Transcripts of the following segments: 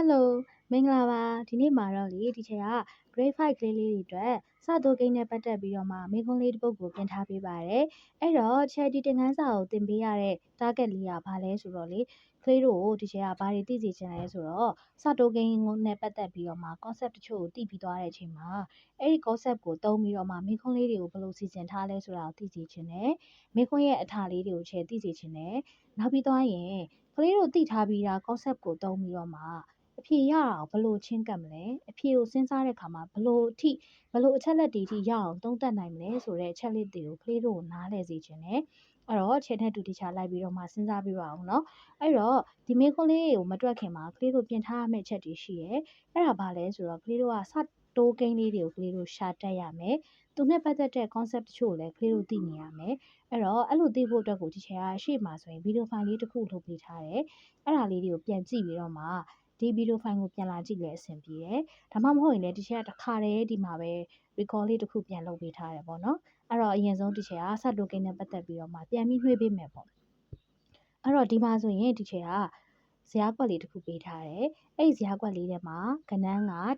Hello မင်္ဂလာပါဒီနေ့မှာတော့လေဒီချိန်က grade 5ကလေးလေးတွေအတွက်စတိုကိန်းနဲ့ပတ်သက်ပြီးတော့မှမိန့်ခွန်းလေးတစ်ပုဒ်ကိုပြင်ထားပေးပါတယ်အဲ့တော့ charity သင်ခန်းစာကိုသင်ပေးရတဲ့ target လေးကဘာလဲဆိုတော့လေကလေးတို့ကိုဒီချိန်ကဘာတွေသိစေချင်လဲဆိုတော့စတိုကိန်းနဲ့ပတ်သက်ပြီးတော့မှ concept တချို့ကိုသိပြီးသွားတဲ့အချိန်မှာအဲ့ဒီ concept ကိုသုံးပြီးတော့မှမိန့်ခွန်းလေးတွေကိုဘယ်လိုစီစဉ်ထားလဲဆိုတာကိုသိစေချင်တယ်မိန့်ခွန်းရဲ့အထာလေးတွေကိုချဲသိစေချင်တယ်နောက်ပြီးသွားရင်ကလေးတို့သိထားပြီးသား concept ကိုသုံးပြီးတော့မှ အဖြေရအောင်ဘယ်လိုချင်းကပ်မလဲအဖြေကိုစဉ်းစားတဲ့အခါမှာဘယ်လိုအထိဘယ်လိုအချက်လက်တွေအထိရအောင်သုံးသပ်နိုင်မလဲဆိုတဲ့အချက်လက်တွေကိုကလေးတို့ကိုနားလည်စေချင်တယ်အဲ့တော့ခြေနဲ့တူတီချာလိုက်ပြီးတော့မှစဉ်းစားပြပါအောင်เนาะအဲ့တော့ဒီမေခွန်းလေးကိုမတွက်ခင်မှာကလေးတို့ပြင်ထားရမယ့်ချက်တွေရှိရဲအဲ့ဒါဘာလဲဆိုတော့ကလေးတို့ကစတိုးကိန်းလေးတွေကိုကလေးတို့ရှာတက်ရမယ်သူနဲ့ပတ်သက်တဲ့ concept တချို့ကိုလည်းကလေးတို့သိနေရမယ်အဲ့တော့အဲ့လိုသိဖို့အတွက်ကိုဒီချာရှေ့မှာဆိုရင်ဗီဒီယိုဖိုင်လေးတစ်ခုလုပ်ပေးထားတယ်အဲ့ဒါလေးတွေကိုပြန်ကြည့်ပြီးတော့မှ ဒီဗီဒီယိုဖိုင်ကိုပြန်လာကြည့်လဲအဆင်ပြေတယ်။ဒါမှမဟုတ်ရင်လည်းဒီချက်ကတစ်ခါတည်းဒီမှာပဲ recall လေးတစ်ခုပြန်လုပ်ပေးထားတယ်ပေါ့နော်။အဲ့တော့အရင်ဆုံးဒီချက်က set token နဲ့ပတ်သက်ပြီးတော့မှပြန်ပြီးနှွှေးပေးမယ်ပေါ့။အဲ့တော့ဒီမှာဆိုရင်ဒီချက်ကဇာတ်ကွက်လေးတစ်ခုပေးထားတယ်။အဲ့ဒီဇာတ်ကွက်လေးထဲမှာကဏ္ဍ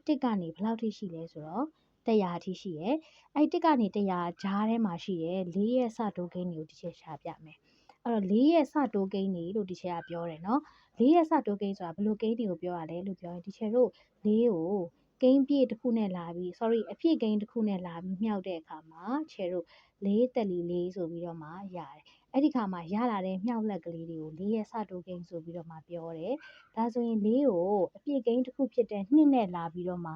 က1ကနေဘယ်လောက်ထိရှိလဲဆိုတော့100အထိရှိရယ်။အဲ့1ကနေ100ကြားထဲမှာရှိရယ်4ရဲ့စတိုးကိန်းတွေကိုဒီချက်ရှာပြမယ်။အဲ့တော့4ရဲ့စတိုးကိန်းတွေလို့ဒီချက်ကပြောတယ်နော် လေးရဲ့စတိုးကိန်းဆိုတာဘယ်လိုကိန်းတွေကိုပြောရလဲလို့ပြောရင်ဒီချေတို့လေးကိုကိန်းပြည့်တစ်ခုနဲ့လာပြီး sorry အပြည့်ကိန်းတစ်ခုနဲ့လာပြီးမြောက်တဲ့အခါမှာချေတို့လေးတက်လီလေးဆိုပြီးတော့မှရတယ်အဲ့ဒီခါမှာရလာတဲ့မြောက်လက်ကလေးတွေကိုလေးရဲ့စတိုးကိန်းဆိုပြီးတော့မှပြောတယ်ဒါဆိုရင်လေးကိုအပြည့်ကိန်းတစ်ခုဖြစ်တဲ့နှစ်နဲ့လာပြီးတော့မှ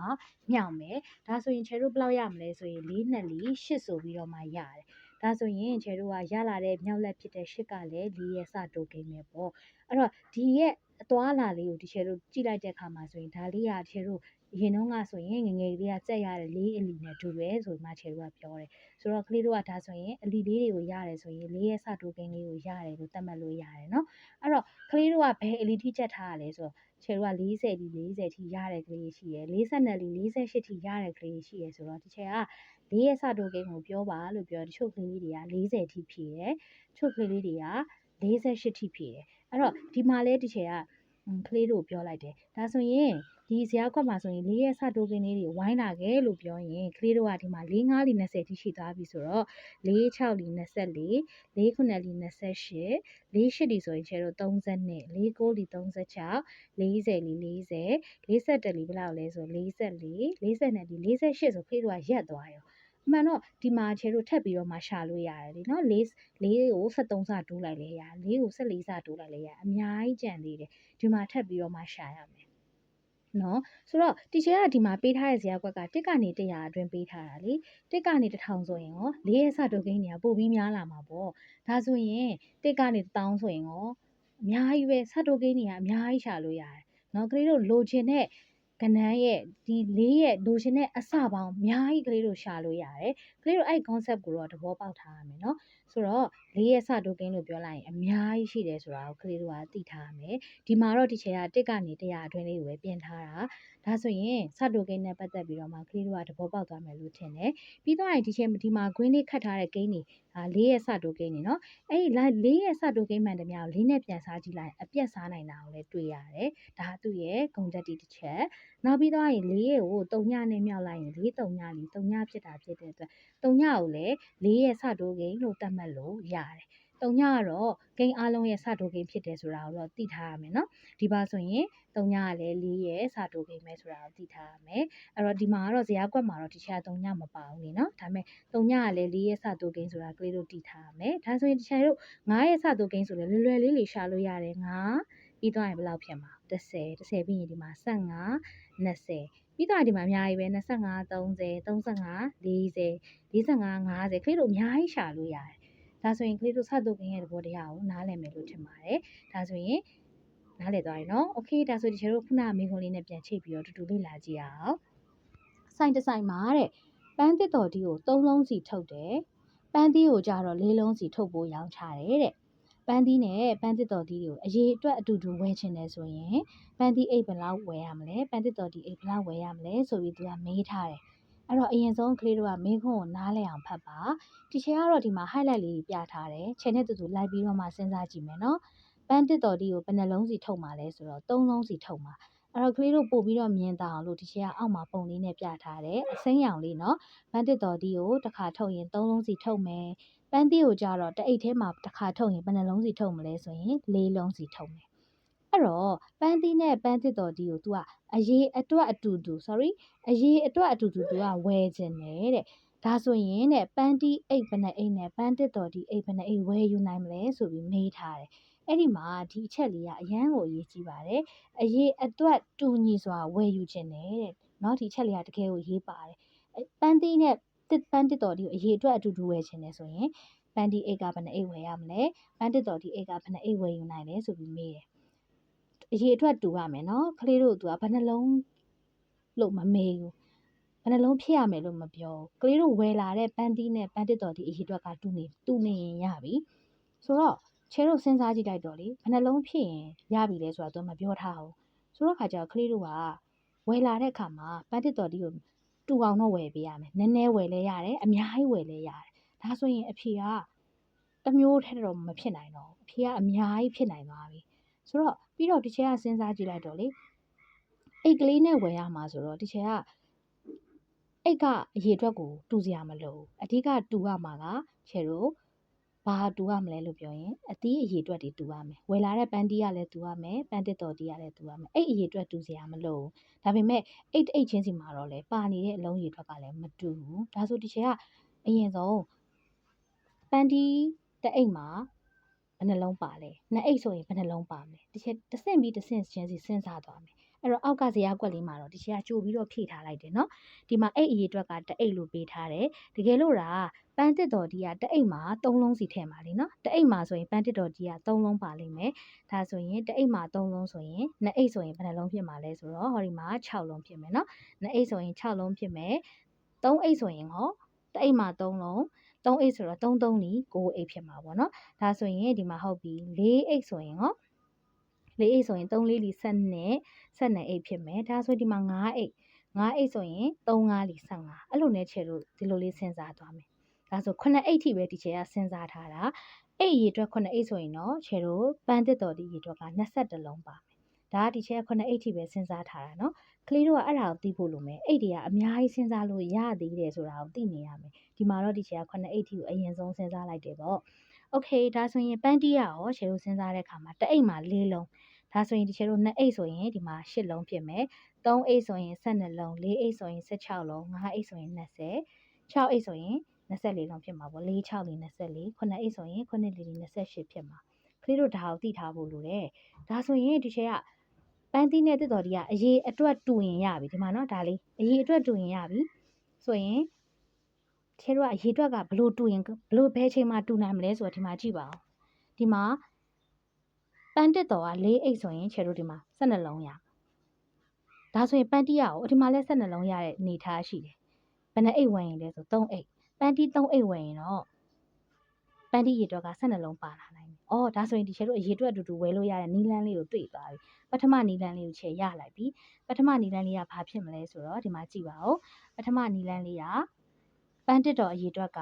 မြောက်မယ်ဒါဆိုရင်ချေတို့ဘယ်လောက်ရမလဲဆိုရင်လေးနဲ့လီ8ဆိုပြီးတော့မှရတယ် ဒါဆိုရင်ချေတို့ကရလာတဲ့မြောက်လက်ဖြစ်တဲ့8ကလည်းလေးရဲ့စတိုးကိန်းပဲပေါ့အဲ့တော့ဒီရဲ့အသွားအလာလေးကိုဒီချေတို့ကြည့်လိုက်တဲ့အခါမှာဆိုရင်ဒါလေးကချေတို့ အရင်တုန်းကဆိုရင်ငငယ်လေးကကြက်ရတဲ့လေးအလီနဲ့တူတယ်ဆိုမှချေတို့ကပြောတယ်ဆိုတော့ကလေးတို့ကဒါဆိုရင်အလီလေးတွေကိုရတယ်ဆိုရင်လေးရဲ့စတိုးကိန်းလေးကိုရတယ်လို့သတ်မှတ်လို့ရတယ်နော်အဲ့တော့ကလေးတို့ကဘယ်အလီထိချက်ထားရလဲဆိုတော့ချေတို့က40ဒီ40ထိရတဲ့ကလေးရှိရယ်42လီ48ထိရတဲ့ကလေးရှိရယ်ဆိုတော့ဒီချေကလေးရဲ့စတိုးကိန်းကိုပြောပါလို့ပြောတချို့ကလေးလေးတွေက40ထိဖြည့်တယ်ချို့ကလေးလေးတွေက48ထိဖြည့်တယ်အဲ့တော့ဒီမှာလဲဒီချေက ကလေးတို့ပြောလိုက်တယ်ဒါဆိုရင်ဒီဇာတ်ခွက်မှာဆိုရင်၄ရက်စတိုးကင်းလေးတွေဝိုင်းလာခဲ့လို့ပြောရင်ကလေးတို့ကဒီမှာ၄၅လီ20ထိရှိသွားပြီဆိုတော့၄6လီ24၄9လီ28၄8လီဆိုရင်ချဲတော့32၄9လီ36 40လီ40 41လီဘယ်လောက်လဲဆို44 42လီ48ဆိုကလေးတို့ကရက်သွားရော အမှန်တော့ဒီမှာချေတို့ထပ်ပြီးတော့မှရှာလို့ရတယ်လीနော်လေးလေးကို73စတိုးလိုက်လဲရလေးကို74စတိုးလိုက်လဲရအများကြီးကြံသေးတယ်ဒီမှာထပ်ပြီးတော့မှရှာရမယ်နော်ဆိုတော့တီချာကဒီမှာပေးထားတဲ့ဇာတ်ကွက်ကတစ်ကနေ100အတွင်းပေးထားတာလေတစ်ကနေ1000ဆိုရင်ရော၄ရက်စတိုကိန်းတွေကပိုပြီးများလာမှာပေါ့ဒါဆိုရင်တစ်ကနေ1000ဆိုရင်ရောအများကြီးပဲစတိုကိန်းတွေကအများကြီးရှာလို့ရတယ်နော်ကလေးတို့လိုချင်တဲ့ ကနန်းရဲ့ဒီလေးရဲ့လိုချင်တဲ့အစပေါင်းအများကြီးကလေးတို့ရှာလို့ရတယ်ကလေးတို့အဲ့ concept ကိုတော့သဘောပေါက်ထားရမယ်နော် ဆိုတော့လေးရဲ့စတိုကင်းလို့ပြောလိုက်ရင်အများကြီးရှိတယ်ဆိုတာကိုကလေးတို့ကသိထားရမယ်ဒီမှာတော့ဒီချေကတစ်ကနေ100အတွင်းလေးကိုပဲပြင်ထားတာဒါဆိုရင်စတိုကင်းနဲ့ပတ်သက်ပြီးတော့မှကလေးတို့ကသဘောပေါက်သွားမယ်လို့ထင်တယ်ပြီးတော့ဒီချေဒီမှာ green လေးခတ်ထားတဲ့ကိန်းတွေဒါလေးရဲ့စတိုကိန်းနေနော်အဲ့ဒီလေးရဲ့စတိုကိန်းမှန်တမျှကိုလေးနဲ့ပြန်စားကြည့်လိုက်အပြက်စားနိုင်တာကိုလည်းတွေ့ရတယ်ဒါသူ့ရဲ့ဂုံတက်တီတစ်ချက်နောက်ပြီးတော့ရင်လေးရဲ့ကိုတုံညနဲ့မြောက်လိုက်ရင်လေးတုံညလီတုံညဖြစ်တာဖြစ်တဲ့အတွက်တုံညကိုလည်းလေးရဲ့စတိုကိန်းလို့သတ်မှတ်လို့ရတယ်တုံညကတော့ဂိမ်းအားလုံးရဲ့စတိုဂိမ်းဖြစ်တယ်ဆိုတာကိုတော့သိထားရမယ်နော်ဒီပါဆိုရင်တုံညကလည်း၄ရဲ့စတိုဂိမ်းပဲဆိုတာကိုသိထားရမယ်အဲ့တော့ဒီမှာကတော့ဇရာကွက်မှာတော့တခြားတုံညမပါဘူးနေနော်ဒါပေမဲ့တုံညကလည်း၄ရဲ့စတိုဂိမ်းဆိုတာကလေးတို့သိထားရမယ်ဒါဆိုရင်တခြားတို့9ရဲ့စတိုဂိမ်းဆိုလည်းလွယ်လွယ်လေးလေးရှာလို့ရတယ်9ပြီးသွားရင်ဘယ်လောက်ဖြစ်မှာ10 10ပြီးရင်ဒီမှာ15 20ပြီးတော့ဒီမှာအများကြီးပဲ25 30 35 40 45 50ကလေးတို့အများကြီးရှာလို့ရတယ် ဒါဆိုရင်ကလေးတို့စတုပ်ကင်းရဲ့သဘောတရားကိုနားလည်မယ်လို့ထင်ပါတယ်ဒါဆိုရင်နားလည်သွားပြီနော်โอเคဒါဆိုဒီချေတို့ခုနကမိခွန်းလေးနဲ့ပြန်ချိတ်ပြီးတော့တူတူလေးလာကြည့်အောင်စိုင်းတစိုင်းမှာတဲ့ပန်းတစ်တော်ဒီကို၃လုံးစီထုတ်တယ်ပန်းသီးကိုကြတော့၄လုံးစီထုတ်ဖို့ရောင်းချတယ်တဲ့ပန်းသီးနဲ့ပန်းတစ်တော်ဒီကိုအရေးအတွက်အတူတူဝယ်ချင်တယ်ဆိုရင်ပန်းသီးအိတ်ဘယ်လောက်ဝယ်ရမလဲပန်းတစ်တော်ဒီအိတ်ဘယ်လောက်ဝယ်ရမလဲဆိုပြီးသူကမေးထားတယ် အဲ့တော့အရင်ဆုံးကလေးတို့ကမင်းခွန်းကိုနားလည်အောင်ဖတ်ပါဒီချေကတော့ဒီမှာ highlight လေးပြထားတယ်ခြေနဲ့တူတူလိုက်ပြီးတော့မှစဉ်းစားကြည့်မယ်နော်ပန်းတစ်တော်ဒီကိုဘယ်နှလုံးစီထုတ်မှာလဲဆိုတော့၃လုံးစီထုတ်မှာအဲ့တော့ကလေးတို့ပို့ပြီးတော့မြင်တာအောင်လို့ဒီချက်ကအောက်မှာပုံလေးနဲ့ပြထားတယ်အစိမ်းရောင်လေးနော်ပန်းတစ်တော်ဒီကိုတစ်ခါထုတ်ရင်၃လုံးစီထုတ်မယ်ပန်းသီးကိုကြတော့တအိတ်ထဲမှာတစ်ခါထုတ်ရင်ဘယ်နှလုံးစီထုတ်မလဲဆိုရင်၄လုံးစီထုတ်မယ် အဲ့တော့ပန်းသီးနဲ့ပန်းသစ်တော်ကြီးကို तू ကအရေးအတွက်အတူတူ sorry အရေးအတွက်အတူတူ तू ကဝယ်ခြင်းနဲ့တဲ့ဒါဆိုရင်တဲ့ပန်းတီးအိတ်ဘနအိတ်နဲ့ပန်းတစ်တော်တီအိတ်ဘနအိတ်ဝယ်ယူနိုင်မလဲဆိုပြီးမေးထားတယ်။အဲ့ဒီမှာဒီအချက်လေးကအရန်ကိုအရေးကြီးပါတယ်။အရေးအတွက်တူညီစွာဝယ်ယူခြင်းနဲ့တဲ့။နော်ဒီအချက်လေးကတကယ်ကိုရေးပါတယ်။ပန်းတီးနဲ့တစ်ပန်းတစ်တော်တီကိုအရေးအတွက်အတူတူဝယ်ခြင်းနဲ့ဆိုရင်ပန်းတီးအိတ်ကဘနအိတ်ဝယ်ရမလဲ။ပန်းတစ်တော်တီအိတ်ကဘနအိတ်ဝယ်ယူနိုင်လဲဆိုပြီးမေးတယ်။ အရေအတွက်တူရမယ်နော်ကလေးတို့ကဘယ်နှလုံးလို့မမေးဘူးဘယ်နှလုံးဖြစ်ရမယ်လို့မပြောဘူးကလေးတို့ဝယ်လာတဲ့ပန်းတီးနဲ့ပန်းတစ်တော်ဒီအရေအတွက်ကတူနေတူနေရင်ရပြီဆိုတော့ချဲတို့စဉ်းစားကြည့်လိုက်တော့လေဘယ်နှလုံးဖြစ်ရင်ရပြီလဲဆိုတာသူမပြောထားဘူးဆိုတော့ခါကျတော့ကလေးတို့ကဝယ်လာတဲ့အခါမှာပန်းတစ်တော်ဒီကိုတူအောင်တော့ဝယ်ပေးရမယ်နည်းနည်းဝယ်လဲရတယ်အများကြီးဝယ်လဲရတယ်ဒါဆိုရင်အဖေကတမျိုးထဲတော့မဖြစ်နိုင်တော့ဘူးအဖေကအများကြီးဖြစ်နိုင်သွားပြီ ဆိုတော့ပြီးတော့ဒီချက်ကစဉ်းစားကြည့်လိုက်တော့လေအိတ်ကလေးနဲ့ဝယ်ရမှာဆိုတော့ဒီချက်ကအိတ်ကအရေအတွက်ကိုတူစရာမလိုဘူးအဓိကတူရမှာကချေတို့ဘာတူရမလဲလို့ပြောရင်အသီးအရေအတွက်တွေတူရမယ်ဝယ်လာတဲ့ပန်းတီးကလည်းတူရမယ်ပန်းတစ်တော်တီးကလည်းတူရမယ်အဲ့အရေအတွက်တူစရာမလိုဘူးဒါပေမဲ့အိတ်အိတ်ချင်းစီမှာတော့လေပါနေတဲ့အလုံးရေအတွက်ကလည်းမတူဘူးဒါဆိုဒီချက်ကအရင်ဆုံးပန်းတီးတစ်အိတ်မှာ ဘယ်နှလုံးပါလဲနှစ်အိတ်ဆိုရင်ဘယ်နှလုံးပါမလဲဒီချက်တစ်ဆင့်ပြီးတစ်ဆင့်ချင်းစီစဉ်းစားသွားမယ်အဲ့တော့အောက်ကဇရာကွက်လေးမှာတော့ဒီချက်ကကြိုပြီးတော့ဖြည့်ထားလိုက်တယ်နော်ဒီမှာအိတ်အရေအတွက်ကတစ်အိတ်လို့ပေးထားတယ်တကယ်လို့ဒါပန်းတစ်တော်ဒီကတစ်အိတ်မှာ၃လုံးစီထည့်မှာလीနော်တစ်အိတ်မှာဆိုရင်ပန်းတစ်တော်ဒီက၃လုံးပါလိမ့်မယ်ဒါဆိုရင်တစ်အိတ်မှာ၃လုံးဆိုရင်နှစ်အိတ်ဆိုရင်ဘယ်နှလုံးဖြစ်မှာလဲဆိုတော့ဟောဒီမှာ6လုံးဖြစ်မယ်နော်နှစ်အိတ်ဆိုရင်6လုံးဖြစ်မယ်3အိတ်ဆိုရင်ဟောတစ်အိတ်မှာ3လုံး 3အိတ်ဆိုတော့3 3လီ9အိတ်ဖြစ်မှာပေါ့နော်ဒါဆိုရင်ဒီမှာဟုတ်ပြီ4အိတ်ဆိုရင်ဟော4အိတ်ဆိုရင်3လေးလီ7နဲ့7အိတ်ဖြစ်မယ်ဒါဆိုဒီမှာ9အိတ်9အိတ်ဆိုရင်3 5လီ15အဲ့လိုနဲ့ချေလို့ဒီလိုလေးစဉ်းစားသွားမယ်ဒါဆို9အိတ်ထိပဲဒီချေကစဉ်းစားထားတာအိတ်ရေအတွက်9အိတ်ဆိုရင်တော့ချေတို့ပန်းတစ်တော်ဒီရေအတွက်က22လုံးပါမယ် ဒါကဒီချက်980ထိပဲစဉ်းစားထားတာနော်ကလေးတို့ကအဲ့ဒါကိုသိဖို့လိုမယ်အဲ့ဒီကအများကြီးစဉ်းစားလို့ရသေးတယ်ဆိုတာကိုသိနေရမယ်ဒီမှာတော့ဒီချက်က980ကိုအရင်ဆုံးစဉ်းစားလိုက်တယ်ပေါ့ okay ဒါဆိုရင်ပန်းတီးရရောရှယ်တို့စဉ်းစားတဲ့အခါမှာတအိတ်မှာ၄လုံးဒါဆိုရင်ဒီချက်က2အိတ်ဆိုရင်ဒီမှာ8လုံးဖြစ်မယ်3အိတ်ဆိုရင်12လုံး4အိတ်ဆိုရင်16လုံး5အိတ်ဆိုရင်20 6အိတ်ဆိုရင်24လုံးဖြစ်မှာပေါ့4 6 24 9အိတ်ဆိုရင်9 4 28ဖြစ်မှာကလေးတို့ဒါကိုသိထားဖို့လိုတယ်ဒါဆိုရင်ဒီချက်က ပန်းသီးနဲ့တက်တော်ဒီကအရေးအတွက်တူရင်ရပြီဒီမှာနော်ဒါလေးအရေးအတွက်တူရင်ရပြီဆိုရင်ချဲတို့ကအရေးအတွက်ကဘလို့တူရင်ဘလို့ဘယ်ချိန်မှတူနိုင်မလဲဆိုတော့ဒီမှာကြည့်ပါဦးဒီမှာပန်းတက်တော်က၄အိတ်ဆိုရင်ချဲတို့ဒီမှာ12လုံးရဒါဆိုရင်ပန်းတီးရအောင်ဒီမှာလည်း12လုံးရတဲ့အနေထားရှိတယ်ဘယ်နှအိတ်ဝင်ရင်လဲဆို3အိတ်ပန်းတီး3အိတ်ဝင်ရင်တော့ ပန်းတီးရေတွက်က12လုံးပါလာနိုင်တယ်။အော်ဒါဆိုရင်ဒီချဲတို့အရေတွက်အတူတူဝဲလို့ရတဲ့နီလန်းလေးကိုတွေ့သွားပြီ။ပထမနီလန်းလေးကိုချဲရလိုက်ပြီ။ပထမနီလန်းလေးကဘာဖြစ်မလဲဆိုတော့ဒီမှာကြည့်ပါဦး။ပထမနီလန်းလေးကပန်းတစ်တော်အရေတွက်က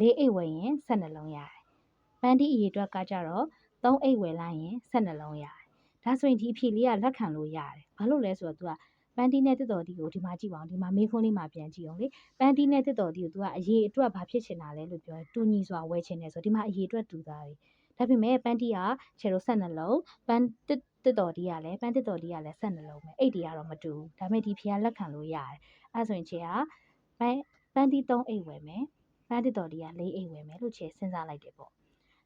၄အိတ်ဝယ်ရင်12လုံးရတယ်။ပန်းတီးအရေတွက်ကကြတော့3အိတ်ဝယ်လိုက်ရင်12လုံးရတယ်။ဒါဆိုရင်ဒီအဖြေလေးကလက်ခံလို့ရတယ်။ဘာလို့လဲဆိုတော့ तू က ပန်းတီးနဲ့တစ်တော်ဒီကိုဒီမှာကြည့်ပါအောင်ဒီမှာမေးခွန်းလေးမှာပြန်ကြည့်အောင်လေပန်းတီးနဲ့တစ်တော်ဒီကို तू ကအရေးအတွက်ဘာဖြစ်ချင်တာလဲလို့ပြောတူညီစွာဝဲချင်တယ်ဆိုဒီမှာအရေးအတွက်တူသားပြီဒါပေမဲ့ပန်းတီးကချေရိုဆက်နှလုံးပန်းတစ်တစ်တော်ဒီကလည်းပန်းတစ်တော်ဒီကလည်းဆက်နှလုံးပဲအိတ်တွေကတော့မတူဘူးဒါပေမဲ့ဒီဖျားလက်ခံလို့ရတယ်အဲဆိုရင်ချေကပန်းပန်းတီး3အိတ်ဝယ်မယ်ပန်းတစ်တော်ဒီက4အိတ်ဝယ်မယ်လို့ချေစဉ်းစားလိုက်တယ်ပေါ့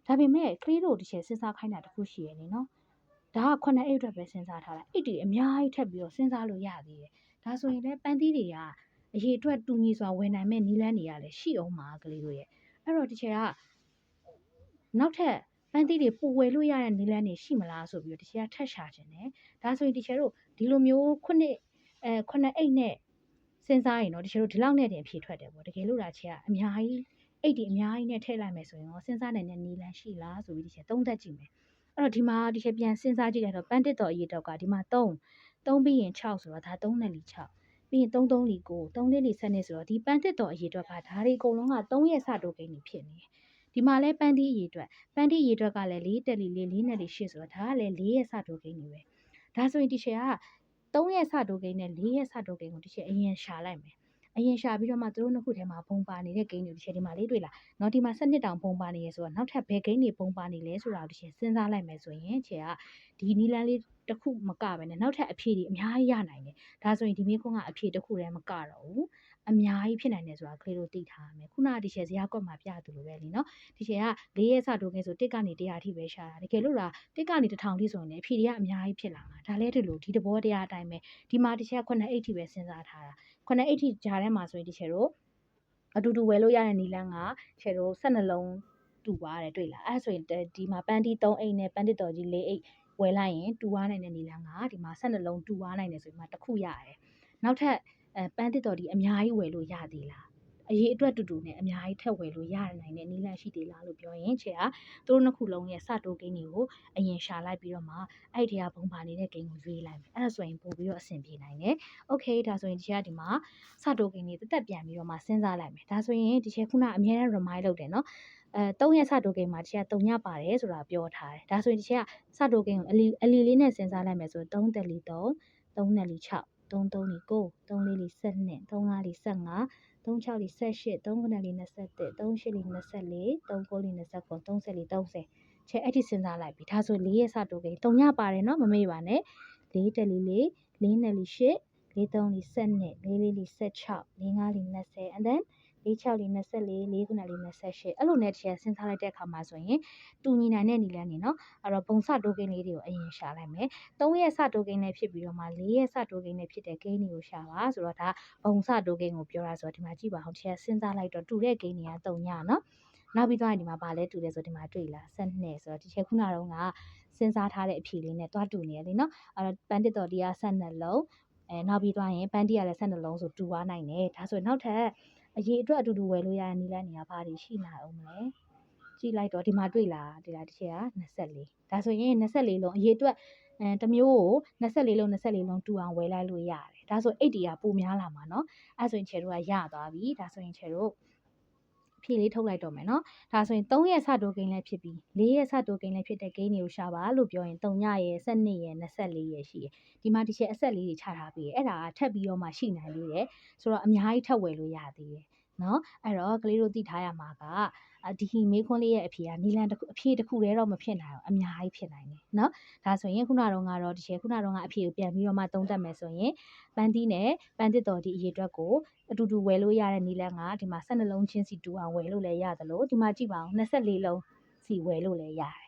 ဒါပေမဲ့ကလေးတို့တစ်ချက်စဉ်းစားခိုင်းတာတခုရှိရနေနော် ဒါက9အိတ်အတွက်ပဲစဉ်းစားထားတာအိတ်တွေအများကြီးထပ်ပြီးတော့စဉ်းစားလို့ရသေးတယ်ဒါဆိုရင်လည်းပန်းသီးတွေကအရေးအတွက်တူညီစွာဝယ်နိုင်မဲ့နီလန်းတွေကလည်းရှိအောင်ပါကလေးတို့ရဲ့အဲ့တော့ဒီချက်ကနောက်ထပ်ပန်းသီးတွေပူဝယ်လို့ရတဲ့နီလန်းတွေရှိမလားဆိုပြီးတော့ဒီချက်ကထပ်ရှာခြင်းတယ်ဒါဆိုရင်ဒီချက်တို့ဒီလိုမျိုးခုနှစ်အဲခုနှစ်အိတ်နဲ့စဉ်းစားရင်တော့ဒီချက်တို့ဒီလောက်နဲ့တင်ဖြည့်ထွက်တယ်ပေါ့တကယ်လို့ဒါချက်ကအများကြီးအိတ်ဒီအများကြီးနဲ့ထည့်လိုက်မယ်ဆိုရင်ရောစဉ်းစားနိုင်တဲ့နီလန်းရှိလားဆိုပြီးဒီချက်သုံးသက်ကြည့်မယ် အဲ့တော့ဒီမှာဒီချက်ပြန်စဉ်းစားကြည့်လိုက်တော့ပန်းတစ်တော်အရေးတော့ကဒီမှာ3 3ပြီးရင်6ဆိုတော့ဒါ3နဲ့လီ6ပြီးရင်3 3လီ9 3လေးလီ7နေဆိုတော့ဒီပန်းတစ်တော်အရေးတော့ကဒါတွေအကုန်လုံးက3ရဲ့စတိုးကိန်းတွေဖြစ်နေတယ်ဒီမှာလဲပန်းတီးအရေးအတွက်ပန်းတီးအရေးအတွက်ကလည်း4တက်လီ4 4နဲ့လီ8ဆိုတော့ဒါကလည်း4ရဲ့စတိုးကိန်းတွေပဲဒါဆိုရင်ဒီချက်က3ရက်စတိုးကိန်းနဲ့4ရက်စတိုးကိန်းကိုဒီချက်အရင်ရှာလိုက်မယ် အရင်ရှာပြီးတော့မှသူတို့နှစ်ခုထဲမှာဘုံပါနေတဲ့ဂိမ်းတွေတစ်ချက်ဒီမှာလေးတွေ့လား။နော်ဒီမှာ7နှစ်တောင်ဘုံပါနေရဲဆိုတော့နောက်ထပ်ဘယ်ဂိမ်းတွေဘုံပါနေလဲဆိုတာကိုတစ်ချက်စဉ်းစားလိုက်မယ်ဆိုရင်ချေကဒီနီလန်းလေးတစ်ခုမကပဲနဲ့နောက်ထပ်အဖြေတွေအများကြီးရနိုင်တယ်။ဒါဆိုရင်ဒီမိခွန်းကအဖြေတစ်ခုတည်းမကတော့ဘူး။အများကြီးဖြစ်နိုင်တယ်ဆိုတာကလေးတို့သိထားရမယ်။ခုနကဒီချက်ဇရာကွက်မှာပြသူလိုပဲလीနော်။ဒီချက်က၄ရက်စတိုးခဲ့ဆိုတစ်ကနေ၁၀၀အထိပဲရှာတာ။တကယ်လို့လားတစ်ကနေတစ်ထောင်ထိဆိုရင်အဖြေတွေကအများကြီးဖြစ်လာမှာ။ဒါလဲဒီလိုဒီတဘောတရားအတိုင်းပဲဒီမှာဒီချက်9 8ထိပဲစဉ်းစားထားတာ။ 9 8ထိဂျာထဲမှာဆိုရင်ဒီချက်တို့အတူတူဝယ်လို့ရတဲ့နီလန်းကချက်တို့12လုံးတူပါတယ်တွေ့လားအဲ့ဆိုရင်ဒီမှာပန်းတီ3အိတ်နဲ့ပန်းတစ်တော်ကြီး4အိတ်ဝယ်လိုက်ရင်တူသွားနိုင်တဲ့နီလန်းကဒီမှာ12လုံးတူသွားနိုင်တယ်ဆိုရင်မှတစ်ခုရတယ်နောက်ထပ်အဲပန်းတစ်တော်ဒီအများကြီးဝယ်လို့ရသေးလား အရေးအတွက်တူတူနဲ့အများကြီးထက်ဝယ်လို့ရနိုင်တဲ့နီလန်ရှိသေးလားလို့ပြောရင်ချေကသူတို့နှစ်ခုလုံးရဲ့စတိုးကိန်းတွေကိုအရင်ရှာလိုက်ပြီးတော့မှအဲ့ဒီကဘုံပါနေတဲ့ကိန်းကိုရွေးလိုက်မယ်အဲ့ဒါဆိုရင်ပို့ပြီးတော့အဆင်ပြေနိုင်တယ်โอเคဒါဆိုရင်ဒီချက်ကဒီမှာစတိုးကိန်းတွေတက်တက်ပြန်ပြီးတော့မှစဉ်းစားလိုက်မယ်ဒါဆိုရင်ဒီချက်ခုနအများနဲ့ remind လုပ်တယ်နော်အဲ3ရက်စတိုးကိန်းမှာဒီချက်က3ညပါတယ်ဆိုတာပြောထားတယ်ဒါဆိုရင်ဒီချက်ကစတိုးကိန်းကိုအလီအလီလေးနဲ့စဉ်းစားလိုက်မယ်ဆို3တက်လီ3 3နဲ့လီ6 3 3လီ9 3လေးလီ12 3 5လီ15 36လီ18 39လီ21 38လီ24 39လီ29 30လီ30ချဲအဲ့ဒီစဉ်းစားလိုက်ပြီဒါဆို4ရက်စတိုးကိန်း3ညပါတယ်နော်မမေ့ပါနဲ့4တက်လီ4 4နဲ့လီ8 4 3လီ12 4လေးလီ16 4 5လီ20 and then 46လေး24လေး9လေး28အဲ့လိုနဲ့တရားစဉ်းစားလိုက်တဲ့အခါမှာဆိုရင်တူညီနိုင်တဲ့နည်းလမ်းနေနော်အဲ့တော့ပုံစတိုကင်လေးတွေကိုအရင်ရှာလိုက်မယ်3ရက်စတိုကင်နဲ့ဖြစ်ပြီးတော့မှ4ရက်စတိုကင်နဲ့ဖြစ်တဲ့ဂိမ်းတွေကိုရှာပါဆိုတော့ဒါပုံစတိုကင်ကိုပြောတာဆိုတော့ဒီမှာကြည့်ပါအောင်တရားစဉ်းစားလိုက်တော့တူတဲ့ဂိမ်းတွေက3ညနော်နောက်ပြီးတော့ဒီမှာဗာလဲတူလဲဆိုဒီမှာတွေ့လား12ဆိုတော့ဒီချက်ခုနကတော့ကစဉ်းစားထားတဲ့အဖြေလေးနဲ့တွားတူနေရလေနော်အဲ့တော့ပန်တစ်တော်ဒီက12လုံးအဲနောက်ပြီးတော့ရင်ပန်တီကလည်း12လုံးဆိုတူွားနိုင်တယ်ဒါဆိုရင်နောက်ထပ် အရေးအတွက်အတူတူဝယ်လို့ရတဲ့နီလန်းနေရာဘာတွေရှိနိုင်အောင်မလဲကြည့်လိုက်တော့ဒီမှာတွေ့လားဒီလားတစ်ချက်က24ဒါဆိုရင်24လုံးအရေးအတွက်အဲတစ်မျိုးကို24လုံး24လုံးတူအောင်ဝယ်လိုက်လို့ရတယ်ဒါဆို8တီးကပိုများလာမှာเนาะအဲဆိုရင်ခြေတို့ကရသွားပြီဒါဆိုရင်ခြေတို့ ဖြေလေးထုတ်လိုက်တော့မယ်နော်။ဒါဆိုရင်3ရက်စတိုးကိန်းလည်းဖြစ်ပြီး4ရက်စတိုးကိန်းလည်းဖြစ်တဲ့ကိန်းတွေကိုရှာပါလို့ပြောရင်3ညရဲ့12ရဲ့24ရဲ့ရှိတယ်။ဒီမှာဒီချက်အဆက်လေးတွေချထားပြီးအဲ့ဒါကထပ်ပြီးတော့မှရှိနိုင်သေးတယ်။ဆိုတော့အများကြီးထပ်ဝယ်လို့ရသေးတယ်။ နော်အဲ့တော့ကလေးတို့သိထားရမှာကဒီမေးခွန်းလေးရဲ့အဖြေကနီလန်တစ်ခုအဖြေတစ်ခုတည်းတော့မဖြစ်နိုင်ဘူးအများကြီးဖြစ်နိုင်တယ်နော်ဒါဆိုရင်ခုနကတော့ကတော့ဒီချေခုနကတော့ကအဖြေကိုပြန်ပြီးတော့မှသုံးသပ်မယ်ဆိုရင်ပန်းတီးနဲ့ပန်းတစ်တော်ဒီအရေးအတွက်ကိုအတူတူဝယ်လို့ရတဲ့နီလန်ကဒီမှာ12လုံးချင်းစီတူအောင်ဝယ်လို့လည်းရတယ်လို့ဒီမှာကြည့်ပါအောင်24လုံးစီဝယ်လို့လည်းရတယ်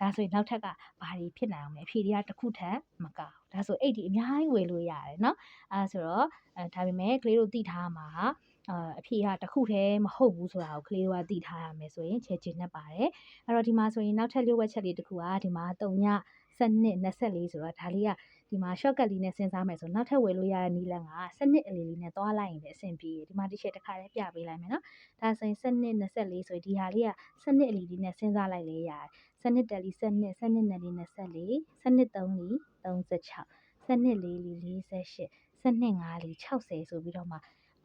ဒါဆိုရင်နောက်ထပ်ကဘာတွေဖြစ်နိုင်အောင်လဲအဖြေတွေကတစ်ခုထပ်မကောက်ဒါဆိုအဲ့ဒီအများကြီးဝယ်လို့ရတယ်เนาะအဲဆိုတော့အဲဒါပေမဲ့ကလေးတို့သိထားမှာ အာအဖြေကတစ်ခုတည်းမဟုတ်ဘူးဆိုတာကိုကလေးတို့ကသိထားရမယ်ဆိုရင်ချဲချင်နေပါတယ်အဲ့တော့ဒီမှာဆိုရင်နောက်ထပ်လျှို့ဝှက်ချက်လေးတစ်ခုကဒီမှာ3ညစနစ်24ဆိုတော့ဒါလေးကဒီမှာ shortcut လေးနဲ့စဉ်းစားမယ်ဆိုနောက်ထပ်ဝယ်လို့ရတဲ့နီးလန်းကစနစ်အလေးလေးနဲ့သွားလိုက်ရင်လည်းအဆင်ပြေတယ်ဒီမှာတစ်ချက်တစ်ခါလေးပြပေးလိုက်မယ်နော်ဒါဆိုရင်စနစ်24ဆိုရင်ဒီဟာလေးကစနစ်အလေးလေးနဲ့စဉ်းစားလိုက်လေရတယ်စနစ်တလီစနစ်စနစ်နယ်လီ24စနစ်3လီ36စနစ်4လီ48စနစ်5လီ60ဆိုပြီးတော့မှ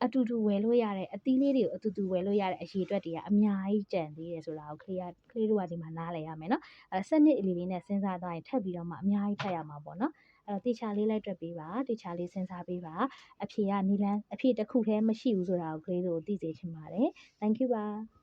အတူတူဝယ်လို့ရတဲ့အသီးလေးတွေကိုအတူတူဝယ်လို့ရတဲ့အရေအတွက်တွေကအများကြီးကျန်သေးတယ်ဆိုတာကိုကလေးကကလေးတို့ကဒီမှာနားလည်ရမယ်နော်အဲစနစ်အလေးလေးနဲ့စဉ်းစားသွားရင်ထပ်ပြီးတော့မှအများကြီးထပ်ရမှာပေါ့နော်အဲ့တော့တေချာလေးလိုက်တွက်ပေးပါတေချာလေးစဉ်းစားပေးပါအဖြေကနီလန်းအဖြေတစ်ခုတည်းမရှိဘူးဆိုတာကိုကလေးတို့သိစေချင်ပါတယ် thank you ပါ